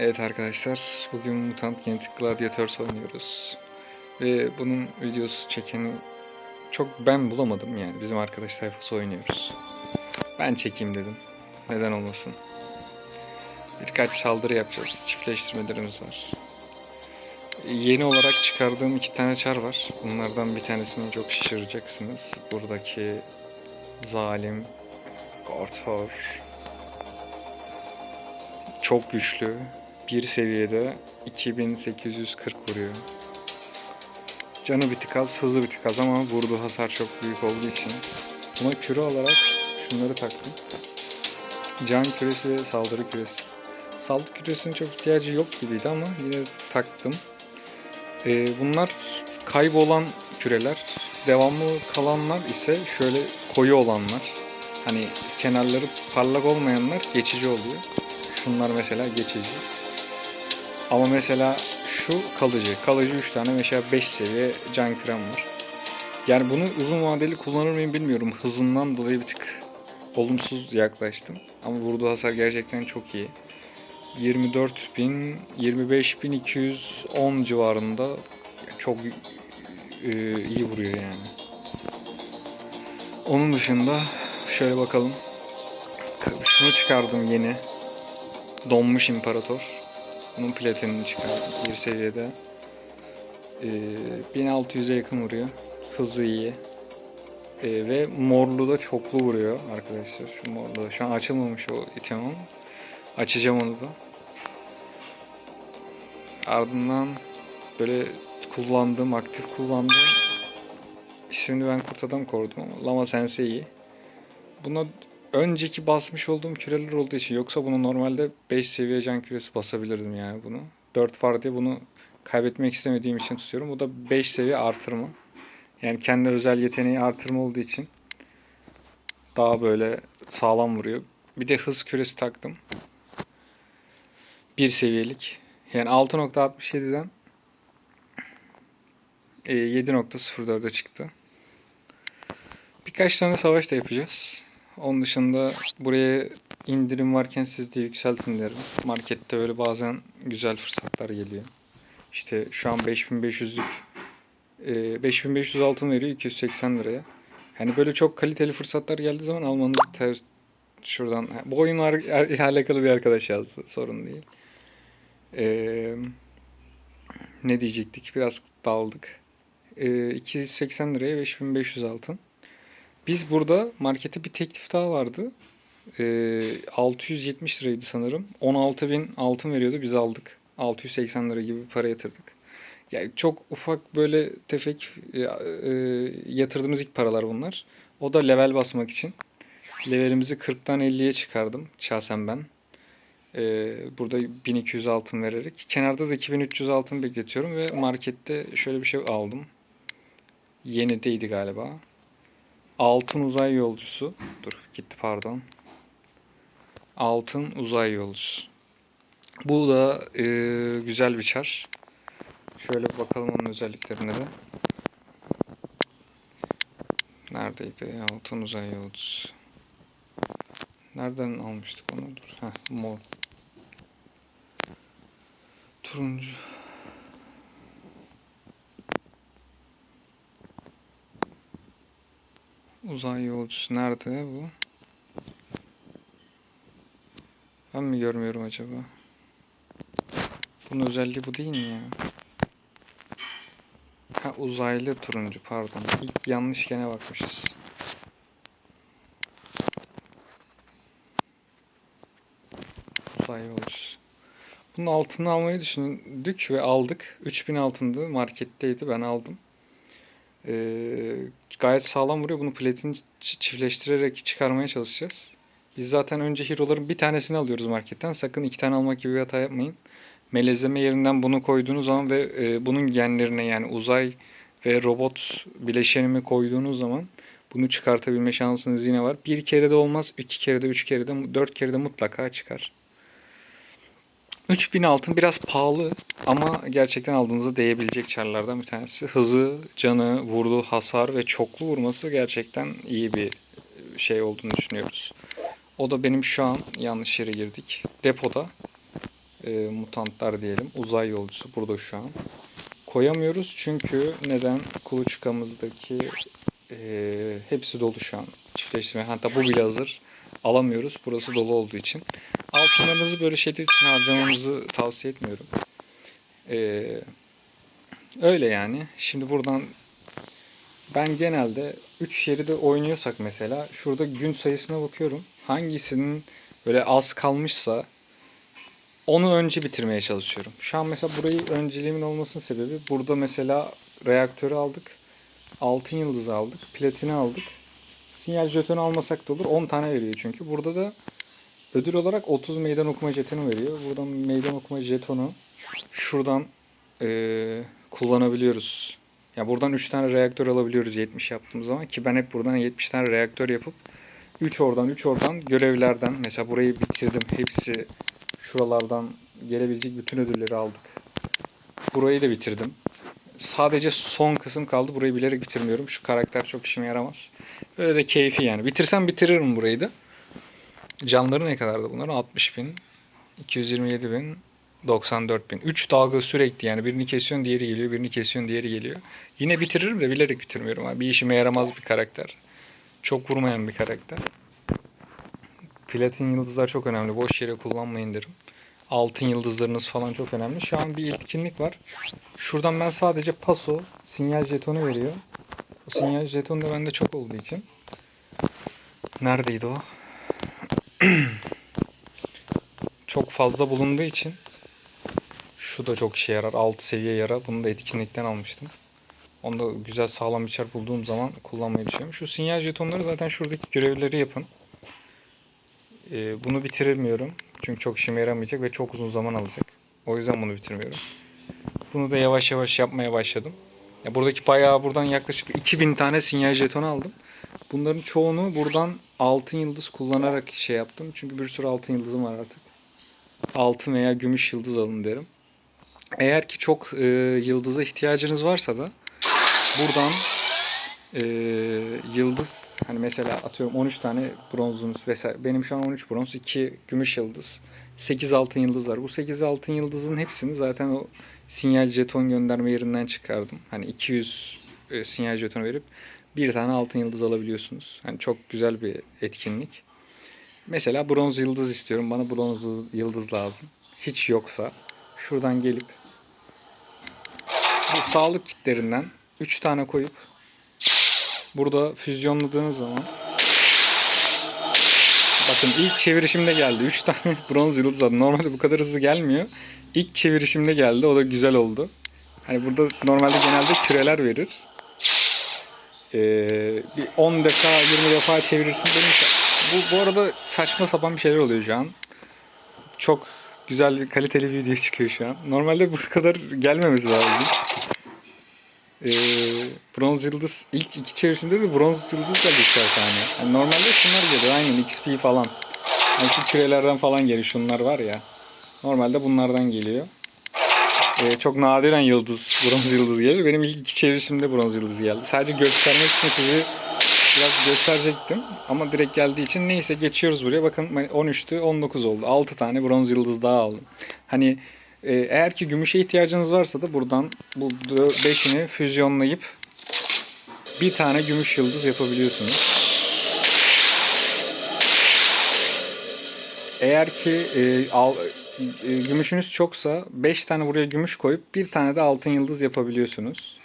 Evet arkadaşlar, bugün Mutant Genetik Gladiators oynuyoruz. Ve bunun videosu çekeni çok ben bulamadım yani. Bizim arkadaş tayfası oynuyoruz. Ben çekeyim dedim. Neden olmasın. Birkaç saldırı yapacağız. Çiftleştirmelerimiz var. Yeni olarak çıkardığım iki tane çar var. Bunlardan bir tanesini çok şaşıracaksınız. Buradaki zalim Gortor çok güçlü. Bir seviyede 2840 vuruyor. Canı bir tık az, hızı bir tık az ama vurduğu hasar çok büyük olduğu için buna küre olarak şunları taktım. Can küresi ve saldırı küresi. Saldırı küresinin çok ihtiyacı yok gibiydi ama yine taktım. Ee, bunlar kaybolan küreler. Devamlı kalanlar ise şöyle koyu olanlar. Hani kenarları parlak olmayanlar geçici oluyor. Şunlar mesela geçici. Ama mesela şu kalıcı. Kalıcı 3 tane mesela 5 seviye can kürem var. Yani bunu uzun vadeli kullanır mıyım bilmiyorum. Hızından dolayı bir tık olumsuz yaklaştım. Ama vurduğu hasar gerçekten çok iyi. 24.000, 25.210 civarında çok e, iyi vuruyor yani. Onun dışında şöyle bakalım. Şunu çıkardım yeni. Donmuş İmparator. Bunun platinini çıkardım bir seviyede. Ee, 1600'e yakın vuruyor. Hızı iyi. Ee, ve morlu da çoklu vuruyor arkadaşlar. Şu morlu da. Şu an açılmamış o item ama. Açacağım onu da. Ardından böyle kullandığım, aktif kullandığım ismini ben kurt adam korudum ama Lama Sensei. Buna önceki basmış olduğum küreler olduğu için yoksa bunu normalde 5 seviye can küresi basabilirdim yani bunu. 4 var diye bunu kaybetmek istemediğim için tutuyorum. Bu da 5 seviye artırma. Yani kendi özel yeteneği artırma olduğu için daha böyle sağlam vuruyor. Bir de hız küresi taktım. 1 seviyelik. Yani 6.67'den e, 7.04'e çıktı. Birkaç tane savaş da yapacağız. Onun dışında buraya indirim varken siz de yükseltin derim. Markette böyle bazen güzel fırsatlar geliyor. İşte şu an 5500'lük e, 5500 altın veriyor 280 liraya. Yani böyle çok kaliteli fırsatlar geldiği zaman almanız ter şuradan bu oyunla alakalı bir arkadaş yazdı sorun değil. Ee, ne diyecektik biraz daldık. Ee, 280 liraya 5500 altın. Biz burada markete bir teklif daha vardı. Ee, 670 liraydı sanırım. 16 bin altın veriyordu biz aldık. 680 lira gibi bir para yatırdık. Yani çok ufak böyle tefek e, e, yatırdığımız ilk paralar bunlar. O da level basmak için. Levelimizi 40'tan 50'ye çıkardım şahsen ben. Ee, burada 1200 altın vererek. Kenarda da 2300 altın bekletiyorum ve markette şöyle bir şey aldım. Yeni değildi galiba. Altın uzay yolcusu. Dur gitti pardon. Altın uzay yolcusu. Bu da e, güzel bir çar. Şöyle bakalım onun özelliklerine de. Neredeydi altın uzay yolcusu? Nereden almıştık onu? Dur. Heh, mor. Turuncu. Uzay yolcusu nerede bu? Ben mi görmüyorum acaba? Bunun özelliği bu değil mi ya? Ha uzaylı turuncu pardon. İlk yanlış gene bakmışız. Uzay yolcusu. Bunun altını almayı düşündük ve aldık. 3000 altındı. Marketteydi. Ben aldım. Ee, gayet sağlam vuruyor. Bunu platin ç- çiftleştirerek çıkarmaya çalışacağız. Biz zaten önce hero'ların bir tanesini alıyoruz marketten. Sakın iki tane almak gibi bir hata yapmayın. Melezleme yerinden bunu koyduğunuz zaman ve e, bunun genlerine yani uzay ve robot bileşenimi koyduğunuz zaman bunu çıkartabilme şansınız yine var. Bir kere de olmaz, iki kere de, üç kere de, dört kere de mutlaka çıkar. 3000 altın biraz pahalı ama gerçekten aldığınızda değebilecek çarlardan bir tanesi. Hızı, canı, vurduğu hasar ve çoklu vurması gerçekten iyi bir şey olduğunu düşünüyoruz. O da benim şu an yanlış yere girdik. Depoda. e, mutantlar diyelim. Uzay yolcusu burada şu an. Koyamıyoruz çünkü neden? Kuluçkamızdaki e, hepsi dolu şu an. Çiftleştirme. Hatta bu bile hazır. Alamıyoruz. Burası dolu olduğu için. Altınlarınızı böyle şeyler için harcamanızı tavsiye etmiyorum. E, öyle yani. Şimdi buradan ben genelde 3 yeri de oynuyorsak mesela şurada gün sayısına bakıyorum. Hangisinin böyle az kalmışsa onu önce bitirmeye çalışıyorum. Şu an mesela burayı önceliğimin olmasının sebebi burada mesela reaktörü aldık. Altın yıldızı aldık. Platini aldık. Sinyal jetonu almasak da olur. 10 tane veriyor çünkü. Burada da ödül olarak 30 meydan okuma jetonu veriyor. Buradan meydan okuma jetonu şuradan eee, kullanabiliyoruz. Ya buradan 3 tane reaktör alabiliyoruz 70 yaptığımız zaman ki ben hep buradan 70 tane reaktör yapıp 3 oradan 3 oradan görevlerden mesela burayı bitirdim. Hepsi şuralardan gelebilecek bütün ödülleri aldık. Burayı da bitirdim. Sadece son kısım kaldı. Burayı bilerek bitirmiyorum. Şu karakter çok işime yaramaz. Öyle de keyfi yani. Bitirsem bitiririm burayı da. Canları ne kadardı bunların? 60 bin, 227 bin, 94 bin. 3 dalga sürekli yani. Birini kesiyorsun diğeri geliyor. Birini kesiyorsun diğeri geliyor. Yine bitiririm de bilerek bitirmiyorum. Abi. Bir işime yaramaz bir karakter. Çok vurmayan bir karakter. Platin yıldızlar çok önemli. Boş yere kullanmayın derim. Altın yıldızlarınız falan çok önemli. Şu an bir etkinlik var. Şuradan ben sadece paso, sinyal jetonu veriyor. O sinyal jetonu da bende çok olduğu için. Neredeydi o? çok fazla bulunduğu için şu da çok işe yarar. 6 seviye yara. Bunu da etkinlikten almıştım. Onu da güzel sağlam bir çarp bulduğum zaman kullanmayı düşünüyorum. Şu sinyal jetonları zaten şuradaki görevleri yapın. Ee, bunu bitiremiyorum. Çünkü çok işime yaramayacak ve çok uzun zaman alacak. O yüzden bunu bitirmiyorum. Bunu da yavaş yavaş yapmaya başladım. Ya buradaki bayağı buradan yaklaşık 2000 tane sinyal jetonu aldım. Bunların çoğunu buradan altın yıldız kullanarak şey yaptım. Çünkü bir sürü altın yıldızım var artık. Altın veya gümüş yıldız alın derim. Eğer ki çok e, yıldıza ihtiyacınız varsa da buradan e, yıldız hani mesela atıyorum 13 tane bronzunuz vesaire benim şu an 13 bronz 2 gümüş yıldız 8 altın yıldız var. Bu 8 altın yıldızın hepsini zaten o sinyal jeton gönderme yerinden çıkardım. Hani 200 e, sinyal jeton verip bir tane altın yıldız alabiliyorsunuz. Hani çok güzel bir etkinlik. Mesela bronz yıldız istiyorum. Bana bronz yıldız lazım. Hiç yoksa şuradan gelip bu sağlık kitlerinden 3 tane koyup burada füzyonladığınız zaman bakın ilk çevirişimde geldi. 3 tane bronz yıldız aldım. Normalde bu kadar hızlı gelmiyor. İlk çevirişimde geldi. O da güzel oldu. Hani burada normalde genelde küreler verir. Ee, bir 10 defa 20 defa çevirirsin benim bu, bu arada saçma sapan bir şeyler oluyor şu an. Çok güzel bir kaliteli bir video çıkıyor şu an. Normalde bu kadar gelmemesi lazım. Ee, bronz yıldız ilk iki çevirişimde de bronz yıldız geldi üçer tane. Yani normalde şunlar geliyor aynen XP falan. Yani şu kürelerden falan geliyor şunlar var ya. Normalde bunlardan geliyor. Ee, çok nadiren yıldız, bronz yıldız gelir. Benim ilk iki çevirişimde bronz yıldız geldi. Sadece göstermek için sizi biraz gösterecektim. Ama direkt geldiği için neyse geçiyoruz buraya. Bakın 13'tü 19 oldu. 6 tane bronz yıldız daha aldım. Hani e, eğer ki gümüşe ihtiyacınız varsa da buradan bu 5'ini füzyonlayıp bir tane gümüş yıldız yapabiliyorsunuz. Eğer ki e, al, gümüşünüz çoksa 5 tane buraya gümüş koyup bir tane de altın yıldız yapabiliyorsunuz.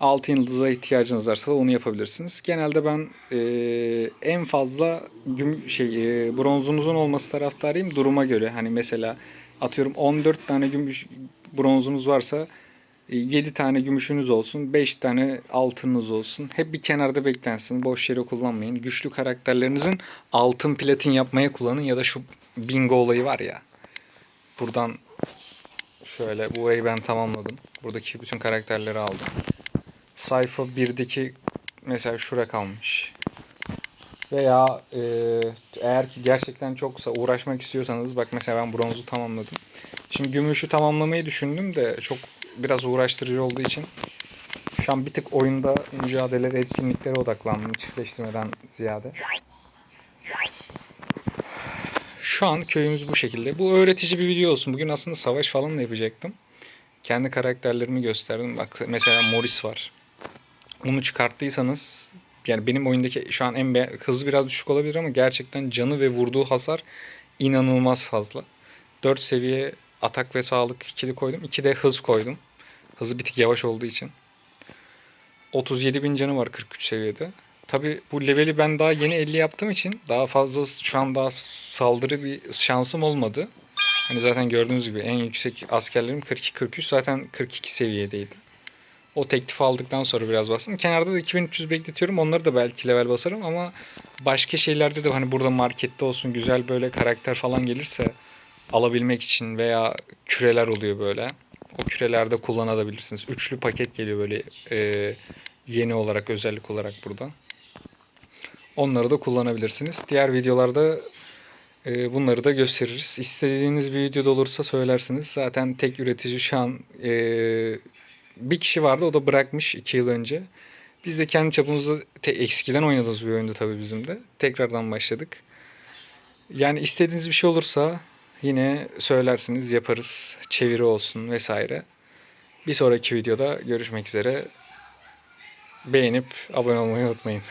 Altın yıldıza ihtiyacınız varsa da onu yapabilirsiniz. Genelde ben e, en fazla güm, şey e, bronzunuzun olması taraftarıyım duruma göre. Hani mesela atıyorum 14 tane gümüş bronzunuz varsa 7 tane gümüşünüz olsun, 5 tane altınınız olsun. Hep bir kenarda beklensin. Boş yere kullanmayın. Güçlü karakterlerinizin altın platin yapmaya kullanın ya da şu bingo olayı var ya. Buradan şöyle bu ayı ben tamamladım. Buradaki bütün karakterleri aldım. Sayfa 1'deki mesela şura kalmış. Veya e, eğer ki gerçekten çoksa uğraşmak istiyorsanız bak mesela ben bronzu tamamladım. Şimdi gümüşü tamamlamayı düşündüm de çok biraz uğraştırıcı olduğu için şu an bir tık oyunda mücadele etkinliklere odaklandım çiftleştirmeden ziyade. Şu an köyümüz bu şekilde. Bu öğretici bir video olsun. Bugün aslında savaş falan da yapacaktım. Kendi karakterlerimi gösterdim. Bak mesela Morris var. Bunu çıkarttıysanız yani benim oyundaki şu an en hızı biraz düşük olabilir ama gerçekten canı ve vurduğu hasar inanılmaz fazla. 4 seviye atak ve sağlık ikili koydum. 2 de hız koydum. Hızı bir tık yavaş olduğu için. 37 bin canı var 43 seviyede. Tabi bu leveli ben daha yeni 50 yaptığım için daha fazla şu an daha saldırı bir şansım olmadı. Hani zaten gördüğünüz gibi en yüksek askerlerim 42-43 zaten 42 seviyedeydi. O teklif aldıktan sonra biraz bastım. Kenarda da 2300 bekletiyorum. Onları da belki level basarım ama başka şeylerde de hani burada markette olsun güzel böyle karakter falan gelirse alabilmek için veya küreler oluyor böyle. O kürelerde kullanabilirsiniz. Üçlü paket geliyor böyle e, yeni olarak özellik olarak burada. Onları da kullanabilirsiniz. Diğer videolarda e, bunları da gösteririz. İstediğiniz bir videoda olursa söylersiniz. Zaten tek üretici şu an e, bir kişi vardı o da bırakmış 2 yıl önce. Biz de kendi çapımızda te- eskiden oynadığımız bir oyundu tabii bizim de. Tekrardan başladık. Yani istediğiniz bir şey olursa yine söylersiniz yaparız. Çeviri olsun vesaire. Bir sonraki videoda görüşmek üzere. Beğenip abone olmayı unutmayın.